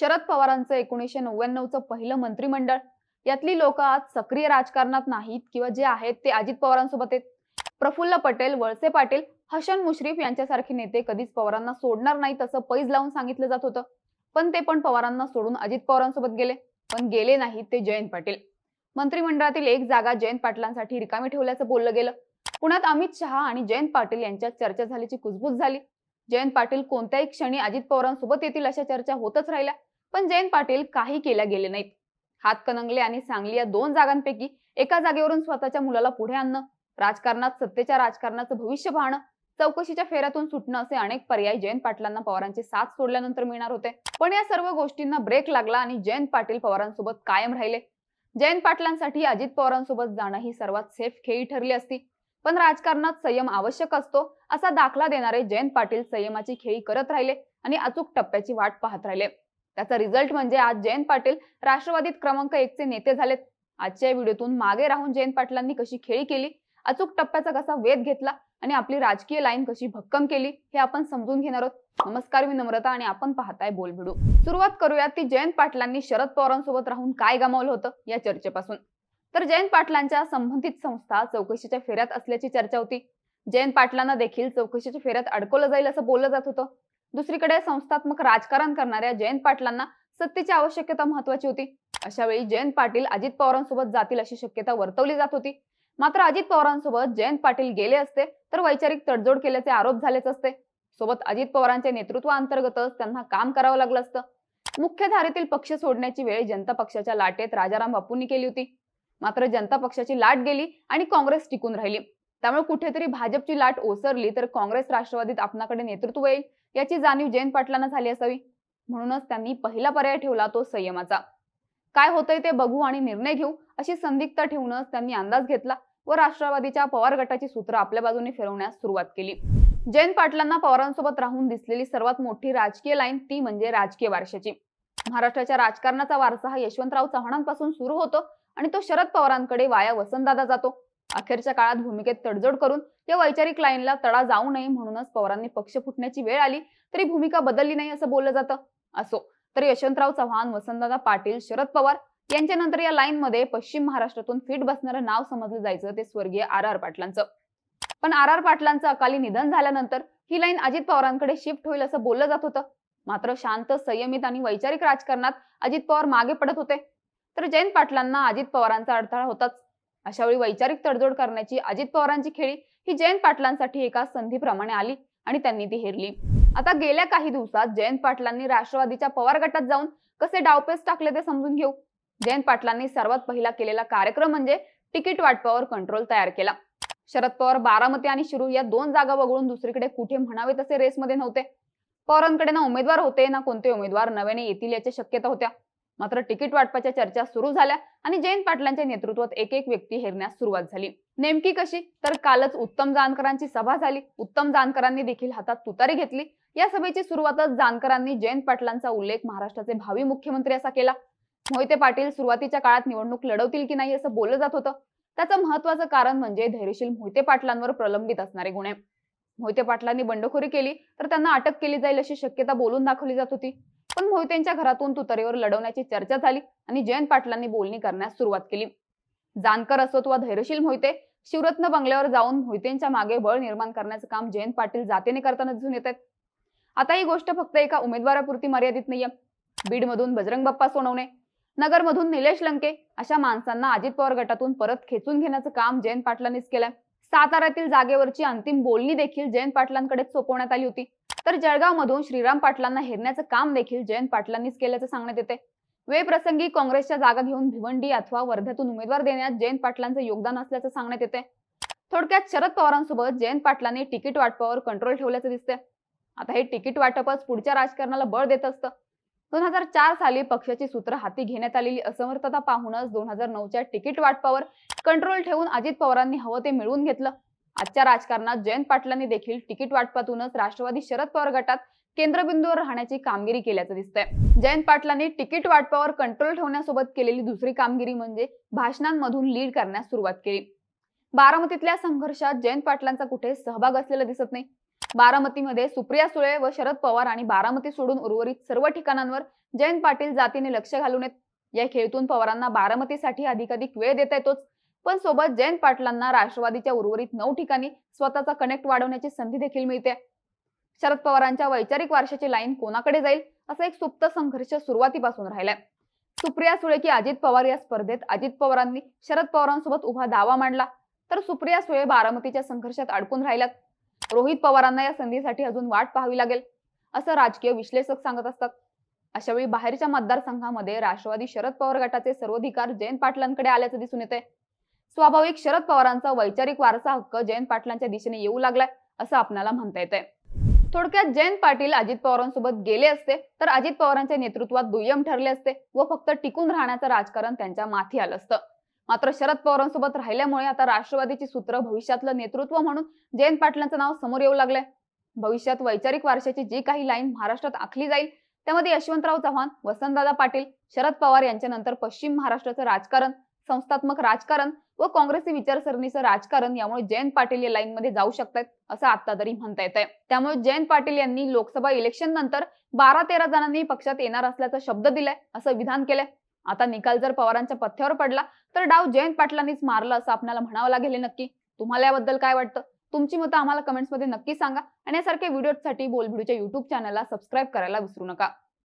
शरद पवारांचं एकोणीसशे नव्याण्णवचं पहिलं मंत्रिमंडळ. यातली लोक आज सक्रिय राजकारणात नाहीत किंवा जे आहेत ते अजित पवारांसोबत आहेत. प्रफुल्ल पटेल वळसे पाटील हसन मुश्रीफ यांच्यासारखे नेते कधीच पवारांना सोडणार नाहीत असं पैज लावून सांगितलं जात होतं. पण ते पण पवारांना सोडून अजित पवारांसोबत गेले. पण गेले नाहीत ते जयंत पाटील. मंत्रिमंडळातील एक जागा जयंत पाटलांसाठी रिकामी ठेवल्याचं बोललं गेलं. पुण्यात अमित शहा आणि जयंत पाटील यांच्यात चर्चा झाल्याची कुजबूज झाली. जयंत पाटील कोणत्याही क्षणी अजित पवारांसोबत येतील अशा चर्चा होतच राहिल्या. पण जयंत पाटील काही केल्या गेले नाहीत. हातकणंगले आणि सांगली या दोन जागांपैकी एका जागेवरून स्वतःच्या मुलाला पुढे आणणं राजकारणात सत्तेच्या राजकारणाचं भविष्य पाहणं चौकशीच्या फेऱ्यातून सुटणं असे अनेक पर्याय जयंत पाटलांना पवारांची साथ सोडल्यानंतर मिळणार होते. पण या सर्व गोष्टींना ब्रेक लागला आणि जयंत पाटील पवारांसोबत कायम राहिले. जयंत पाटलांसाठी अजित पवारांसोबत जाणं ही सर्वात सेफ खेळी ठरली असती. पण राजकारणात संयम आवश्यक असतो असा दाखला देणारे जयंत पाटील संयमाची खेळी करत राहिले आणि अचूक टप्प्याची वाट पाहत राहिले. त्याचा रिझल्ट म्हणजे आज जयंत पाटील राष्ट्रवादीत क्रमांक एकचे नेते झालेत. आजच्या व्हिडिओतून मागे राहून जयंत पाटलांनी कशी खेळी केली अचूक टप्प्याचा कसा वेध घेतला आणि आपली राजकीय लाईन कशी भक्कम केली हे आपण समजून घेणार आहोत. नमस्कार मी नम्रता आणि आपण पाहताय बोल सुरुवात करूया ती जयंत पाटलांनी शरद पवारांसोबत राहून काय गमावलं होतं या चर्चेपासून. तर जयंत पाटलांच्या संबंधित संस्था चौकशीच्या फेऱ्यात असल्याची चर्चा होती. जयंत पाटलांना देखील चौकशीच्या फेऱ्यात अडकवलं जाईल असं बोललं जात होतं. दुसरीकडे संस्थात्मक राजकारण करणाऱ्या जयंत पाटलांना सत्तेची आवश्यकता महत्वाची होती. अशा वेळी जयंत पाटील अजित पवारांसोबत जातील अशी शक्यता वर्तवली जात होती. मात्र अजित पवारांसोबत जयंत पाटील गेले असते तर वैचारिक तडजोड केल्याचे आरोप झालेच असते. सोबत अजित पवारांच्या नेतृत्वाअंतर्गतच त्यांना काम करावं लागलं असतं. मुख्य धारेतील पक्ष सोडण्याची वेळ जनता पक्षाच्या लाटेत राजाराम बापूंनी केली होती. मात्र जनता पक्षाची लाट गेली आणि काँग्रेस टिकून राहिली. त्यामुळे कुठेतरी भाजपची लाट ओसरली तर काँग्रेस राष्ट्रवादीत आपणाकडे नेतृत्व येईल याची जाणीव जयंत पाटलांना झाली असावी. म्हणूनच त्यांनी पहिला पर्याय ठेवला तो संयमाचा. काय होतंय ते बघू आणि निर्णय घेऊ अशी संदिग्धता ठेवूनच त्यांनी अंदाज घेतला व राष्ट्रवादीच्या पवार गटाची सूत्र आपल्या बाजूने फिरवण्यास सुरुवात केली. जयंत पाटलांना पवारांसोबत राहून दिसलेली सर्वात मोठी राजकीय लाईन ती म्हणजे राजकीय वारशाची. महाराष्ट्राच्या राजकारणाचा वारसा हा यशवंतराव चव्हाणांपासून सुरू होतो आणि तो शरद पवारांकडे वाया वसंतदादा जातो. अखेरच्या काळात भूमिकेत तडजोड करून या वैचारिक लाईनला तडा जाऊ नये म्हणूनच पवारांनी पक्ष फुटण्याची वेळ आली तरी भूमिका बदलली नाही असं बोललं जातं. असो तर यशवंतराव चव्हाण वसंतदादा पाटील शरद पवार यांच्यानंतर या लाईनमध्ये पश्चिम महाराष्ट्रातून फिट बसणारं नाव समजलं जायचं ते स्वर्गीय आर आर पाटलांचं. पण आर आर पाटलांचं अकाली निधन झाल्यानंतर ही लाईन अजित पवारांकडे शिफ्ट होईल असं बोललं जात होतं. मात्र शांत संयमित आणि वैचारिक राजकारणात अजित पवार मागे पडत होते. तर जयंत पाटलांना अजित पवारांचा अडथळा होताच. अशा वेळी वैचारिक तडजोड करण्याची अजित पवारांची खेळी ही जयंत पाटलांसाठी एका संधीप्रमाणे आली आणि त्यांनी ती हेरली. आता गेल्या काही दिवसात जयंत पाटलांनी राष्ट्रवादीच्या पवार गटात जाऊन कसे डावपेच टाकले ते समजून घेऊ? जयंत पाटलांनी सर्वात पहिला केलेला कार्यक्रम म्हणजे तिकीट वाटपावर कंट्रोल तयार केला. शरद पवार बारामती आणि शिरूर या दोन जागा वगळून दुसरीकडे कुठे म्हणावे तसे रेसमध्ये नव्हते. पवारांकडे ना उमेदवार होते ना कोणते उमेदवार नव्याने येतील याच्या शक्यता होत्या. मात्र तिकीट वाटपाच्या चर्चा सुरू झाल्या आणि जयंत पाटलांच्या नेतृत्वात एक एक व्यक्ती हेरण्यास सुरुवात झाली. नेमकी कशी? तर कालच उत्तम जानकरांची सभा झाली. उत्तम जानकरांनी देखील हातात तुतारी घेतली. या सभेची सुरुवातच जानकरांनी जयंत पाटलांचा उल्लेख महाराष्ट्राचे भावी मुख्यमंत्री असा केला. मोहिते पाटील सुरुवातीच्या काळात निवडणूक लढवतील की नाही असं बोललं जात होतं. त्याचं महत्वाचं कारण म्हणजे धैर्यशील मोहिते पाटलांवर प्रलंबित असणारे गुन्हे. मोहिते पाटलांनी बंडखोरी केली तर त्यांना अटक केली जाईल अशी शक्यता बोलून दाखवली जात होती. पण मोहितेंच्या घरातून तुतरेवर लढवण्याची चर्चा झाली आणि जयंत पाटलांनी बोलणी करण्यास सुरुवात केली. जानकर असोत वा धैर्यशील मोहिते शिवरत्न बंगल्यावर जाऊन मोहितेंच्या मागे बळ निर्माण करण्याचं काम जयंत पाटील जातीने करताना दिसून येत आहेत. आता ही गोष्ट फक्त एका उमेदवारापुरती मर्यादित नाहीये. बीडमधून बजरंग बाप्पा सोनवणे नगरमधून निलेश लंके अशा माणसांना अजित पवार गटातून परत खेचून घेण्याचं काम जयंत पाटलांनीच केलंय. साताऱ्यातील जागेवरची अंतिम बोलणी देखील जयंत पाटलांकडेच सोपवण्यात आली होती. तर जळगाव मधून श्रीराम पाटलांना हेरण्याचं काम देखील जयंत पाटलांनीच केल्याचं सांगण्यात येते. वेळ प्रसंगी काँग्रेसच्या जागा घेऊन भिवंडी अथवा वर्ध्यातून उमेदवार देण्यात जयंत पाटलांचं योगदान असल्याचं सांगण्यात येते. थोडक्यात शरद पवारांसोबत जयंत पाटलांनी तिकीट वाटपावर कंट्रोल ठेवल्याचं दिसते आता हे तिकीट वाटपच पुढच्या राजकारणाला बळ देत असतं. दोन हजार चार साली पक्षाची सूत्र हाती घेण्यात आलेली असमर्थता पाहूनच दोन हजार नऊच्या तिकीट वाटपावर कंट्रोल ठेवून अजित पवारांनी हवं ते मिळवून घेतलं. आजच्या राजकारणात जयंत पाटलांनी देखील तिकीट वाटपातूनच राष्ट्रवादी शरद पवार गटात केंद्रबिंदूवर राहण्याची कामगिरी केल्याचं दिसतंय. जयंत पाटलांनी तिकीट वाटपावर कंट्रोल ठेवण्यासोबत केलेली दुसरी कामगिरी म्हणजे भाषणांमधून लीड करण्यास सुरुवात केली. बारामतीतल्या संघर्षात जयंत पाटलांचा कुठे सहभाग असलेला दिसत नाही. बारामतीमध्ये सुप्रिया सुळे व शरद पवार आणि बारामती सोडून उर्वरित सर्व ठिकाणांवर जयंत पाटील जातीने लक्ष घालून येत. या खेळतून पवारांना बारामतीसाठी अधिकाधिक वेळ देता येतोच. पण सोबत जयंत पाटलांना राष्ट्रवादीच्या उर्वरित नऊ ठिकाणी स्वतःचा कनेक्ट वाढवण्याची संधी देखील मिळते. शरद पवारांच्या वैचारिक वारशाची लाईन कोणाकडे जाईल असा एक सुप्त संघर्ष सुरुवातीपासून राहिलाय. सुप्रिया सुळे की अजित पवार या स्पर्धेत अजित पवारांनी शरद पवारांसोबत उभा दावा मांडला तर सुप्रिया सुळे बारामतीच्या संघर्षात अडकून राहिल्यात. रोहित पवारांना या संधीसाठी अजून वाट पाहावी लागेल असं राजकीय विश्लेषक सांगत असतात. अशावेळी बाहेरच्या मतदारसंघामध्ये राष्ट्रवादी शरद पवार गटाचे सर्वाधिकार जयंत पाटलांकडे आल्याचं दिसून येते स्वाभाविक शरद पवारांचा वैचारिक वारसा हक्क जयंत पाटलांच्या दिशेने येऊ लागलाय असं आपल्याला म्हणता येतंय. थोडक्यात जयंत पाटील अजित पवारांसोबत गेले असते तर अजित पवारांच्या नेतृत्वात दुय्यम ठरले असते व फक्त टिकून राहण्याचं राजकारण त्यांच्या माथी आलं असतं. मात्र शरद पवारांसोबत राहिल्यामुळे आता राष्ट्रवादीची सूत्र भविष्यातलं नेतृत्व म्हणून जयंत पाटलांचं नाव समोर येऊ लागलंय. भविष्यात वैचारिक वारशाची जी काही लाईन महाराष्ट्रात आखली जाईल त्यामध्ये यशवंतराव चव्हाण वसंतदादा पाटील शरद पवार यांच्यानंतर पश्चिम महाराष्ट्राचं राजकारण संस्थात्मक राजकारण व काँग्रेसी विचारसरणीचं राजकारण यामुळे जयंत पाटील या लाईन मध्ये जाऊ शकतात असं आता तरी म्हणता येत आहे त्यामुळे जयंत पाटील यांनी लोकसभा इलेक्शन नंतर बारा तेरा जणांनी पक्षात येणार असल्याचा शब्द दिलाय असं विधान केलंय. आता निकाल जर पवारांच्या पथ्यावर पडला तर डाव जयंत पाटलांनीच मारला असं आपल्याला म्हणावं लागेल नक्की. तुम्हाला याबद्दल काय वाटतं? तुमची मतं आम्हाला कमेंट्समध्ये नक्की सांगा. आणि यासारख्या व्हिडिओसाठी बोलबिडूच्या युट्यूब चॅनलला सबस्क्राईब करायला विसरू नका.